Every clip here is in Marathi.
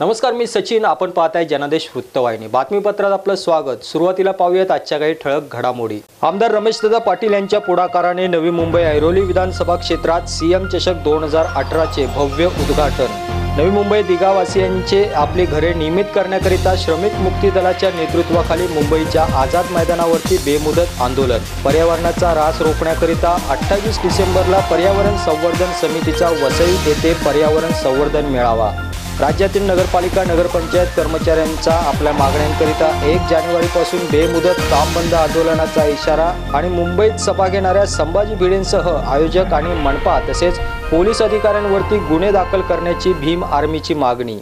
नमस्कार मी सचिन. आपण पाहताय जनादेश वृत्तवाहिनी. बातमीपत्रात आपलं स्वागत. सुरुवातीला पाहूयात आजच्या काही ठळक घडामोडी. आमदार रमेशदादा पाटील यांच्या पुढाकाराने नवी मुंबई ऐरोली विधानसभा क्षेत्रात सीएम चषक दोन हजार अठराचे भव्य उद्घाटन. नवी मुंबई दिगावासियांचे आपली घरे नियमित करण्याकरिता श्रमिक मुक्ती दलाच्या नेतृत्वाखाली मुंबईच्या आझाद मैदानावरती बेमुदत आंदोलन. पर्यावरणाचा ऱ्हास रोखण्याकरिता अठ्ठावीस डिसेंबरला पर्यावरण संवर्धन समितीचा वसई येथे पर्यावरण संवर्धन मेळावा. राज्यातील नगरपालिका नगरपंचायत कर्मचाऱ्यांचा आपल्या मागण्यांकरिता एक जानेवारीपासून बेमुदत काम बंद आंदोलनाचा इशारा आणि मुंबईत सभा घेणाऱ्या संभाजी भिडेंसह आयोजक आणि मनपा तसेच पोलीस अधिकाऱ्यांवरती गुन्हे दाखल करण्याची भीम आर्मीची मागणी.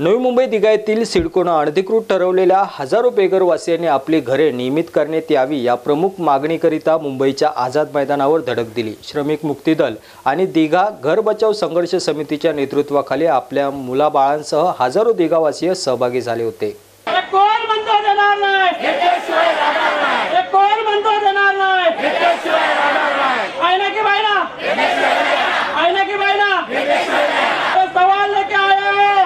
नवी मुंबई दिघा येथील सिडकोनं अनधिकृत ठरवलेल्या हजारो बेघरवासियांनी आपली घरे नियमित करण्यात यावी या प्रमुख मागणीकरिता मुंबईच्या आझाद मैदानावर धडक दिली. श्रमिक मुक्ती दल आणि दिघा घर बचाव संघर्ष समितीच्या नेतृत्वाखाली आपल्या मुलाबाळांसह हजारो दिघावासीय सहभागी झाले होते. कोण म्हणतो देणार नाही हे कोण म्हणतो देणार नाही आहे ना की बायना आहे ना की बायना तो सवाल लेके आया है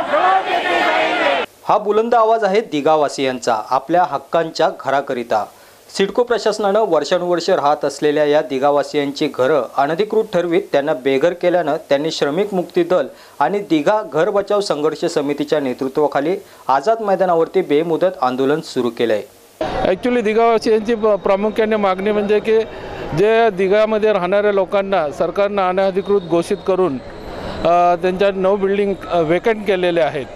हा बुलंद आवाज आहे दिगावासियांचा आपल्या हक्कांच्या घराकरिता. सिडको प्रशासनानं वर्षानुवर्ष राहत असलेल्या या दिगावासियांची घरं अनधिकृत ठरवीत त्यांना बेघर केल्यानं त्यांनी श्रमिक मुक्ती दल आणि दिघा घर बचाव संघर्ष समितीच्या नेतृत्वाखाली आझाद मैदानावरती बेमुदत आंदोलन सुरू केलं आहे ॲक्च्युली दिगावासियांची प्रामुख्याने मागणी म्हणजे की जे दिघामध्ये राहणाऱ्या लोकांना सरकारनं अनधिकृत घोषित करून त्यांच्या नऊ बिल्डिंग वेकंट केलेले आहेत.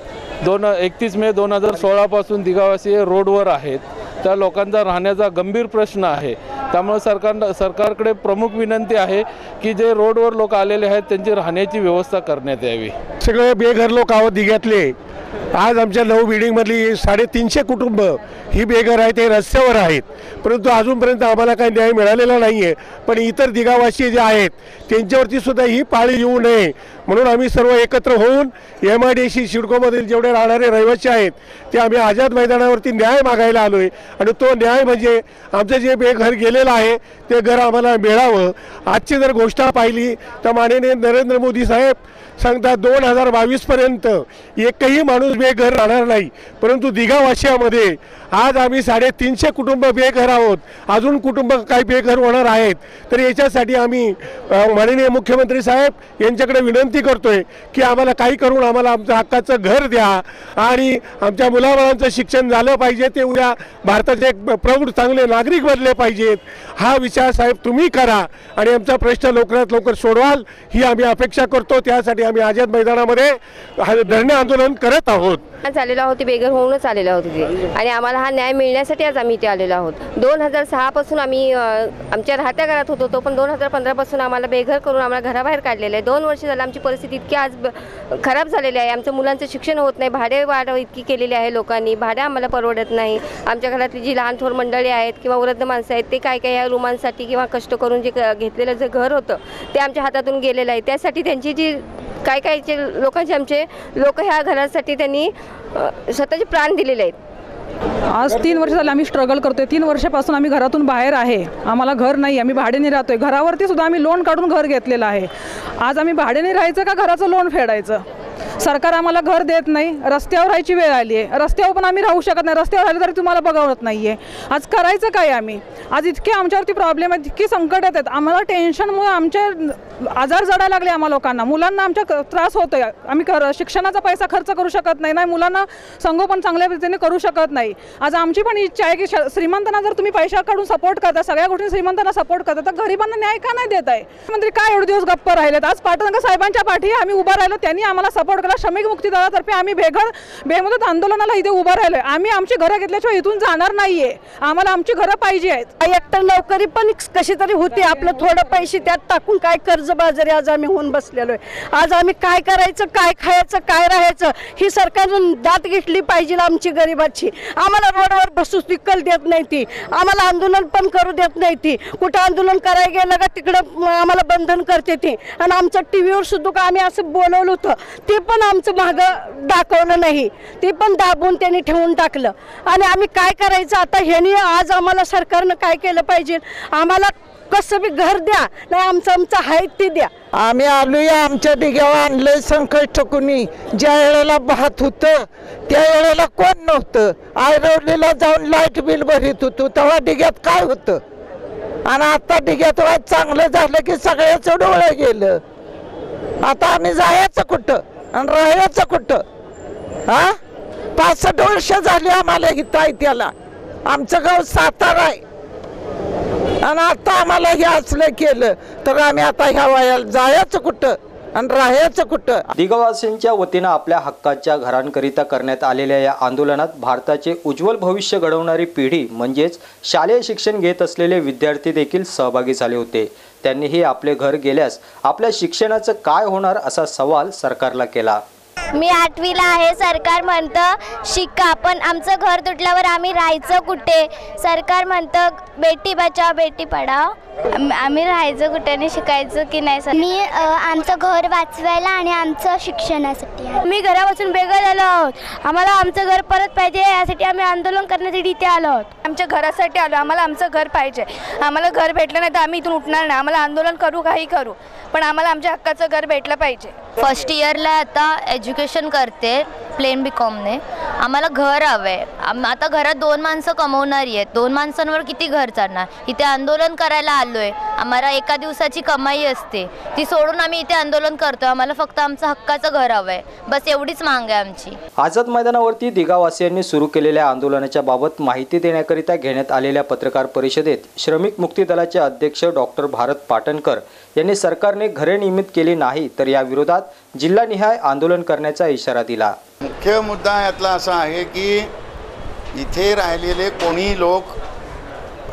दोन एकतीस मे दोन हजार सोळापासून दिगावासी हे रोडवर आहेत. त्या लोकांचा राहण्याचा गंभीर प्रश्न आहे. त्यामुळे सरकार सरकारकडे प्रमुख विनंती आहे की जे रोडवर लोक आलेले आहेत त्यांची राहण्याची व्यवस्था करण्यात यावी. सगळे बेघर लोक आहोत दिघ्यातले. आज आमच्या नऊ बिल्डिंगमधली साडेतीनशे कुटुंब ही बेघर आहे ते रस्त्यावर आहेत. परंतु अजूनपर्यंत आम्हाला काही न्याय मिळालेला नाही आहे पण इतर दिगावासी जे आहेत त्यांच्यावरती सुद्धा ही पाळी येऊ नये. म्हणून आम्ही सर्व एकत्र होऊन एम आय डी सी सिडकोमधील जेवढे राहणारे रहिवासी आहेत ते आम्ही आझाद मैदानावरती न्याय मागायला आलो आहे आणि तो न्याय म्हणजे आमचं जे बेघर गेलेलं आहे ते घर आम्हाला मिळावं. आजची जर गोष्ट पाहिली तर माननीय नरेंद्र मोदी साहेब सांगतात दोन हजार बावीसपर्यंत एकही माणूस बेघर राहणार नाही. परंतु दिघा वाशियामध्ये आज आम्ही साडेतीनशे कुटुंब बेघर आहोत. अजून कुटुंब काही बेघर होणार आहेत. तर याच्यासाठी आम्ही माननीय मुख्यमंत्री साहेब यांच्याकडे विनंती करतोय की आम्हाला काही करून आम्हाला आमचं हक्काचं घर द्या आणि आमच्या मुलाबाळांचं शिक्षण झालं पाहिजे. ते उद्या भारताचे एक प्रौढ चांगले नागरिक बनले पाहिजेत. हा विचार साहेब तुम्ही करा आणि आमचा प्रश्न लवकरात लवकर सोडवाल ही आम्ही अपेक्षा करतो. त्यासाठी आम्ही आझाद मैदानामध्ये धरणे आंदोलन करत आहोत. आहोत. आलेलो आहोत बेघर होऊनच आलेलो आहोत तिथे आणि आम्हाला हा न्याय मिळण्यासाठी आज आम्ही इथे आलेलो आहोत. दोन हजार सहापासून आम्ही आमच्या राहत्या घरात होतो तो पण दोन हजार पंधरापासून आम्हाला बेघर करून आम्हाला घराबाहेर काढलेलं आहे. दोन वर्ष झालं आमची परिस्थिती इतकी आज खराब झालेली आहे. आमचं मुलांचं शिक्षण होत नाही भाडे वाढ इतकी केलेली आहे लोकांनी. भाडे आम्हाला परवडत नाही. आमच्या घरातली जी लहान थोर मंडळी आहेत किंवा वृद्ध माणसं आहेत ते काय काय या रुमांसाठी किंवा कष्ट करून जे क- घेतलेलं जे घर होतं ते आमच्या हातातून गेलेलं आहे. त्यासाठी त्यांची जी काय काय जे लोकांचे आमचे लोक ह्या घरासाठी त्यांनी स्वतःचे प्राण दिलेले आहेत. आज तीन वर्ष झाले आम्ही स्ट्रगल करतोय. तीन वर्षापासून आम्ही घरातून बाहेर आहे. आम्हाला घर नाही आम्ही भाड्याने राहतोय. घरावरती सुद्धा आम्ही लोन काढून घर घेतलेलं आहे. आज आम्ही भाड्याने राहायचं का घराचं लोन फेडायचं? सरकार आम्हाला घर देत नाही. रस्त्यावर राहायची वेळ आली आहे रस्त्यावर पण आम्ही राहू शकत नाही. रस्त्यावर राहिले तरी तुम्हाला बघावत नाही आहे आज करायचं काय आम्ही? आज इतके आमच्यावरती प्रॉब्लेम आहेत इतकी संकट येतात आम्हाला टेन्शनमुळे आमच्या आजार जडायला लागले आम्हाला लोकांना. मुलांना आमच्या क- त्रास होतोय. आम्ही शिक्षणाचा पैसा खर्च करू शकत नाही. नाही मुलांना संगोपन चांगल्या रीतीने करू शकत नाही. आज आमची पण इच्छा आहे की श- श्रीमंतांना जर तुम्ही पैसा काढून सपोर्ट करता सगळ्या गोष्टी श्रीमंतांना सपोर्ट करता तर गरिबांना न्याय का नाही देत आहे मंत्री काय एवढे दिवस गप्प राहिलेत? आज पाटणकर साहेबांच्या पाठी आम्ही उभा राहिलो त्यांनी आम्हाला सपोर्ट केला. श्रमिक मुक्ती दलातर्फे आम्ही बेघर बेमुदत आंदोलनाला इथे उभं राहिलोय. आम्ही आमची घरं घेतल्याशिवाय इथून जाणार नाहीये. आम्हाला आमची घरं पाहिजे आहेत एकतर नोकरी पण कशी तरी होती. आपलं थोडं पैसे त्यात टाकून काय कर्ज बाजारी आज आम्ही होऊन बसलेलो आहे. आज आम्ही काय करायचं काय खायचं काय राहायचं ही सरकारनं दात घेतली पाहिजे आमची गरिबाची. आम्हाला रोडवर बसू कल देत नाही ती. आम्हाला आंदोलन पण करू देत नाही ती. कुठं आंदोलन करायला गेलं का तिकडं आम्हाला बंधन करते ती. आणि आमचं टी व्हीवर सुद्धा का आम्ही असं बोलवलं होतं ते पण आमचं मागं दाखवलं नाही. ते पण दाबून त्यांनी ठेवून टाकलं. आणि आम्ही काय करायचं? आता ह्यानी आज आम्हाला सरकारनं काय केलं पाहिजे? आम्हाला कसं बी घर द्या नाही आमचं आमचं आहे ते द्या. आम्ही आलोय आमच्या डिग्यावर आणलंय संकट टकुनी ज्या वेळेला भात होतं त्या वेळेला कोण नव्हतं? आयरवलीला जाऊन लाइट बिल भरीत होतो तेव्हा डिग्यात काय होतं? आणि आता डिग्यात वाईट चांगलं झालं की सगळ्याचं डोळं गेलं? आता आम्ही जायचं कुठं? आणि राहायचं कुठं? हा? पासष्ट वर्ष झाली आम्हाला इथं त्याला आमचं गाव सातारा आहे. आणि आता आम्हाला हे असलं केलं तर आम्ही आता ह्या वयाला जायचं कुठं? आणि राहायचं कुठं? दिगवासींच्या वतीनं आपल्या हक्काच्या घरांकरिता करण्यात आलेल्या या आंदोलनात भारताचे उज्ज्वल भविष्य घडवणारी पिढी म्हणजेच शालेय शिक्षण घेत असलेले विद्यार्थी देखील सहभागी झाले होते. त्यांनीही आपले घर गेल्यास आपल्या शिक्षणाचं काय होणार असा सवाल सरकारला केला. मी आठवीला आहे. सरकार म्हणतं शिका पण आमचं घर तुटल्यावर आम्ही राहायचं कुठे? सरकार म्हणतं बेटी बचाव बेटी पढाव आम्ही राहायचं कुठे आणि शिकायचं की नाही सर मी आमचं घर वाचवायला आणि आमचं शिक्षणासाठी मी घरापासून बेघर झालो आहोत. आम्हाला आमचं घर परत पाहिजे यासाठी आम्ही आंदोलन करण्यासाठी इथे आलो आहोत. आमच्या घरासाठी आलो. आम्हाला आमचं घर पाहिजे. आम्हाला घर भेटलं नाही तर आम्ही इथून उठणार नाही. आम्हाला आंदोलन करू काही करू. पण आम्हाला आमच्या हक्काचं घर भेटलं पाहिजे. फर्स्ट इयरला आता एज्युकेशन करते प्लेन बी कॉमने आम्हाला घर हवं आहे आम आता घरात दोन माणसं कमवणारी आहेत. दोन माणसांवर किती घर चालणार? इथे आंदोलन करायला आलो आहे आम्हाला एका दिवसाची कमाई असते. ती सोडून आम्ही इथे आंदोलन करतो आम्हाला फक्त आमचं हक्काचं घर हवं आहे बस एवढीच मांग आहे आमची. आझाद मैदानावरती दिगावासियांनी सुरू केलेल्या आंदोलनाच्या बाबत माहिती देण्याकरिता घेण्यात आलेल्या पत्रकार परिषदेत श्रमिक मुक्ती दलाचे अध्यक्ष डॉक्टर भारत पाटणकर यांनी सरकारने घरे नियमित केली नाही तर या विरोधात जिल्हानिहाय आंदोलन करण्याचा इशारा दिला. मुख्य मुद्दा यातला असा आहे की इथे राहिलेले कोणी लोक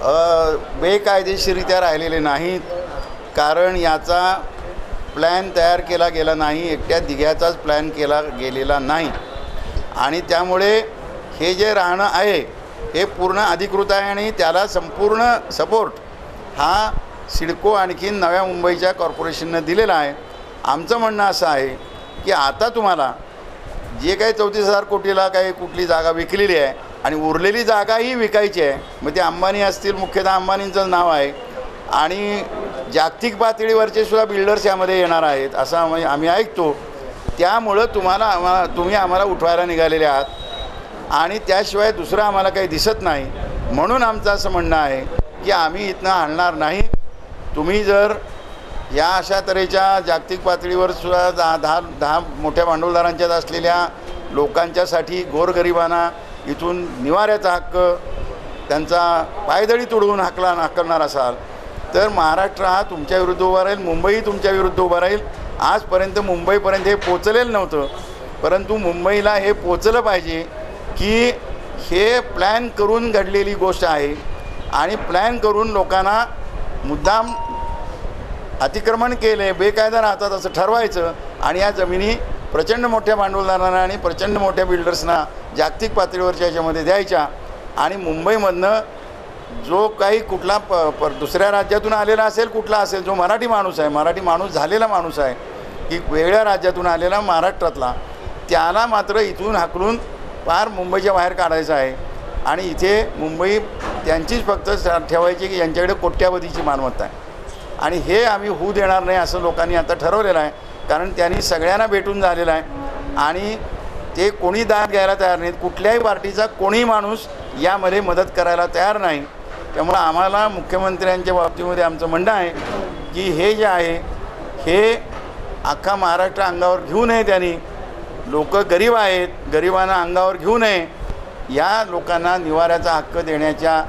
बेकायदेशीररित्या बेकायदेशीरित्या राहिलेले नाहीत. कारण याचा प्लॅन तयार केला गेला नाही एकट्या दिघ्याचाच प्लॅन केला गेलेला नाही. आणि त्यामुळे हे जे राहणं आहे हे पूर्ण अधिकृत आहे आणि त्याला संपूर्ण सपोर्ट हा सिडको आणखीन नव्या मुंबईच्या कॉर्पोरेशननं दिलेला आहे. आमचं म्हणणं असं आहे की आता तुम्हाला जे काही चौतीस हजार कोटीला काही कुठली जागा विकलेली आहे आणि उरलेली जागाही विकायची आहे मग ते अंबानी असतील मुख्यतः अंबानींचं नाव आहे. आणि जागतिक पातळीवरचे सुद्धा बिल्डर्स यामध्ये येणार आहेत असं आम्ही आम्ही ऐकतो. त्यामुळं तुम्हाला आम्हाला तुम्ही आम्हाला उठवायला निघालेले आहात. आणि त्याशिवाय दुसरं आम्हाला काही दिसत नाही. म्हणून आमचं असं म्हणणं आहे की आम्ही इथनं आणणार नाही. तुम्ही जर या अशा तऱ्हेच्या जागतिक पातळीवर सुद्धा दहा दहा दहा मोठ्या भांडवलदारांच्यात असलेल्या लोकांच्यासाठी गोरगरिबांना इथून निवाऱ्याचा हक्क त्यांचा पायदळी तुडवून हाकला हाकलणार असाल तर महाराष्ट्र हा तुमच्या विरुद्ध उभा राहील मुंबई तुमच्या विरुद्ध उभा राहील. आजपर्यंत मुंबईपर्यंत हे पोचलेलं नव्हतं परंतु मुंबईला हे पोचलं पाहिजे की हे प्लॅन करून घडलेली गोष्ट आहे आणि प्लॅन करून लोकांना मुद्दाम अतिक्रमण केले बेकायदा राहतात असं ठरवायचं आणि या जमिनी प्रचंड मोठ्या भांडवलदारांना आणि प्रचंड मोठ्या बिल्डर्सना जागतिक पातळीवरच्या याच्यामध्ये द्यायच्या. आणि मुंबईमधनं जो काही कुठला प प दुसऱ्या राज्यातून आलेला असेल कुठला असेल जो मराठी माणूस आहे मराठी माणूस झालेला माणूस आहे की वेगळ्या राज्यातून आलेला महाराष्ट्रातला त्याला मात्र इथून हाकलून पार मुंबईच्या बाहेर काढायचं आहे. आणि इथे मुंबई त्यांचीच फक्त ठेवायची की यांच्याकडे कोट्यावधीची मालमत्ता आहे. आणि हे आम्ही होऊ देणार नाही असं लोकांनी आता ठरवलेलं आहे. कारण त्यांनी सगळ्यांना भेटून झालेलं आहे. आणि ते कोणी दाद घ्यायला तयार नाहीत. कुठल्याही पार्टीचा कोणी माणूस यामध्ये मदत करायला तयार नाही. त्यामुळं आम्हाला मुख्यमंत्र्यांच्या बाबतीमध्ये आमचं म्हणणं आहे की हे जे आहे हे अख्खा महाराष्ट्र अंगावर घेऊ नये त्यांनी. लोक गरीब आहेत. गरिबांना अंगावर घेऊ नये. या लोकांना निवाऱ्याचा हक्क देण्याच्या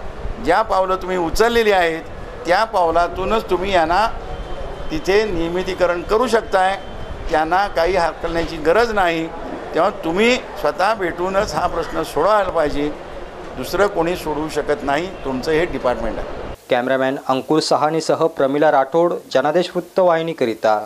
ज्या पावलं तुम्ही उचललेली आहेत त्या पावलातूनच तुम्ही यांना तिथे नियमितीकरण करू शकताय. त्यांना काही हकलण्याची गरज नाही. तेव्हा तुम्ही स्वतः भेटूनच हा प्रश्न सोडवायला पाहिजे. दुसरं कोणी सोडवू शकत नाही. तुमचं हे डिपार्टमेंट आहे. कॅमेरामॅन अंकुर सहानीसह प्रमिला राठोड जनादेश वृत्तवाहिनीकरिता